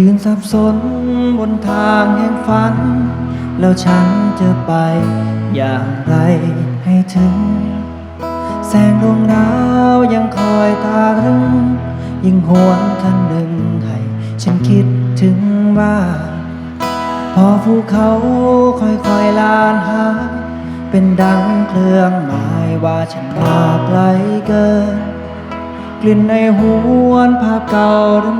ยืนสับสนบนทางแห่งฝัน แล้วฉันจะไปอย่างไรให้ถึง แสงดวงดาวยังคอยตารึง ยิ่งหวนคันหนึ่งให้ฉันคิดถึงบ้านพอภูเขาค่อยๆลานหายเป็นดังเครื่องหมายว่าฉันมาไกลเกิน กลิ่นในหวนภาพเก่า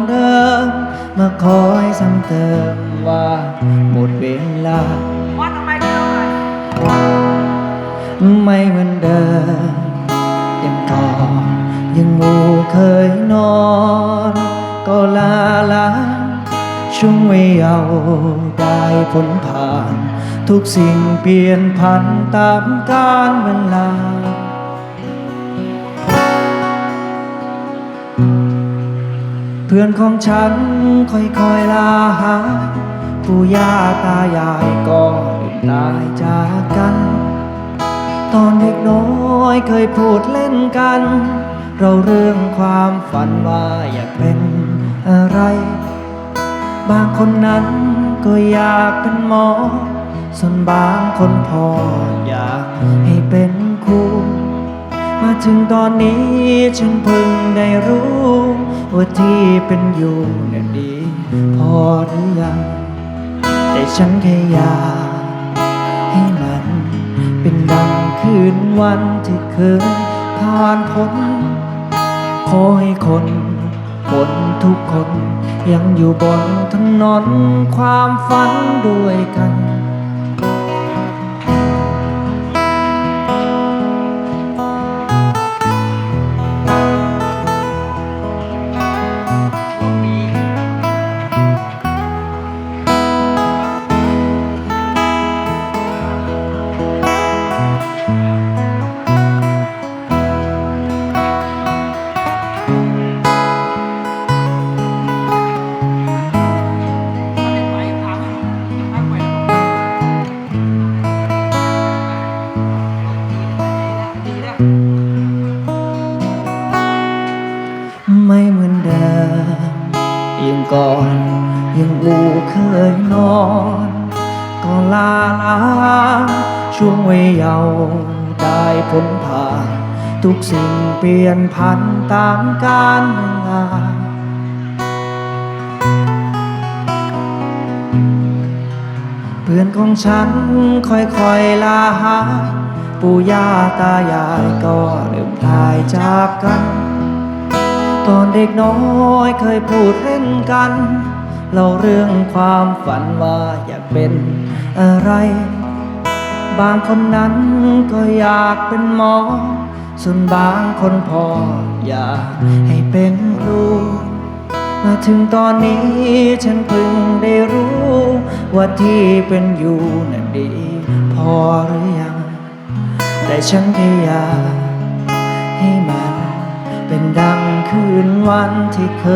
เดิมๆมาคอยซ้ำเติมว่าหมดเวลาทำไมกันหน่อยไม่เหมือนเดิมยังก่อนยังงูเคยนอน ก็ลาลาช่วงวัยเยาว์ได้ผลผ่าน ทุกสิ่งเปลี่ยนพันตามกาลเวลา เพื่อนของฉันค่อยๆลาหายปู่ย่าตายายก็ได้ตายจากกัน ตอนเด็กน้อยเคยพูดเล่นกัน เราเรื่องความฝันว่าอยากเป็นอะไร บางคนนั้นก็อยากเป็นหมอ ส่วนบางคนพออยากให้เป็นครู มาถึงตอนนี้ฉันเพิ่งได้รู้ ว่าที่เป็นอยู่เนี่ยดี พอหรือยัง แต่ฉันแค่อยากให้มันเป็นดังคืนวันที่เคยผ่านพ้นขอให้คนคนทุกคนยังอยู่บนถนนความฝันด้วยกัน ยังก่อน ยังอูเคยนอน ก็ลาลาช่วงวัยเยาว์ได้พ้นผ่าน ทุกสิ่งเปลี่ยนพันตามกาลเวลาเพื่อนของฉันค่อยๆลาหายปู่ย่าตายายก็เริ่มตายจากกัน ตอนเด็กน้อยเคยพูดเล่นกันเล่าเรื่องความฝันว่าอยากเป็นอะไร บางคนนั้นก็อยากเป็นหมอ ส่วนบางคนพออยากให้เป็นครูมาถึงตอนนี้ฉันเพิ่งได้รู้ ว่าที่เป็นอยู่นั้นดี พอหรือยัง แต่ฉันแค่อยาก นวันที่เค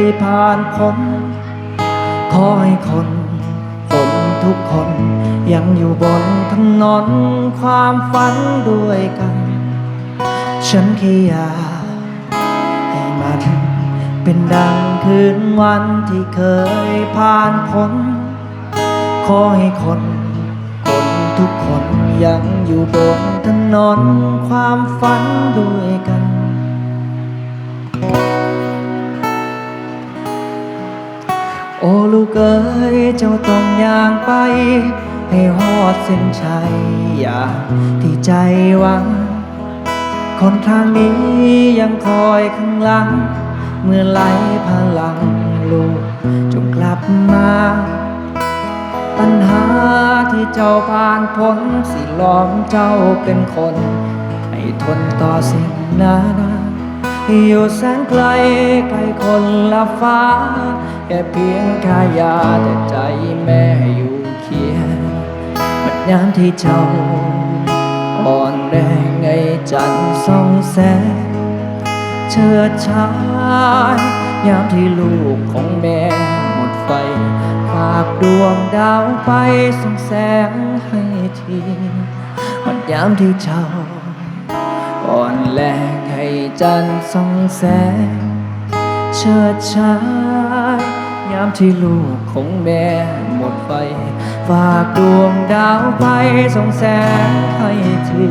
ยผ่านพ้น ขอให้คนคนทุกคน ยังอยู่บนถนนความฝันด้วยกัน ฉันแค่อยากให้มันเป็นดังคืนวันที่เคยผ่านพ้น ขอให้คนคนทุกคนยังอยู่บนถนนความฝันด้วยกัน โอ้ลูกเอ๋ยเจ้าต้องอย่างไป ให้หอดเส้นชัยอย่างที่ใจหวัง คนทางนี้ยังคอยข้างหลัง เมื่อไหลพลังลูกจงกลับมา ปัญหาที่เจ้าผ่านพ้นสิล้อมเจ้าเป็นคน ให้ทนต่อสิ่งนานา อยู่แสนไกลไกลคนละฟ้า แค่เพียงแค่ยาแต่ใจแม่อยู่เคียงมันยามที่เจ้าอ่อนแรงไงจันทร์ส่องแสงเชิดชายยามที่ลูกของแม่หมดไฟฝากดวงดาวไปส่องแสงให้ทีมันยามที่เจ้า อ่อนแรงให้จันทร์ส่องแสง เชิดชายยามที่ลูกของแม่หมดไฟ ฝากดวงดาวไปส่องแสงให้ที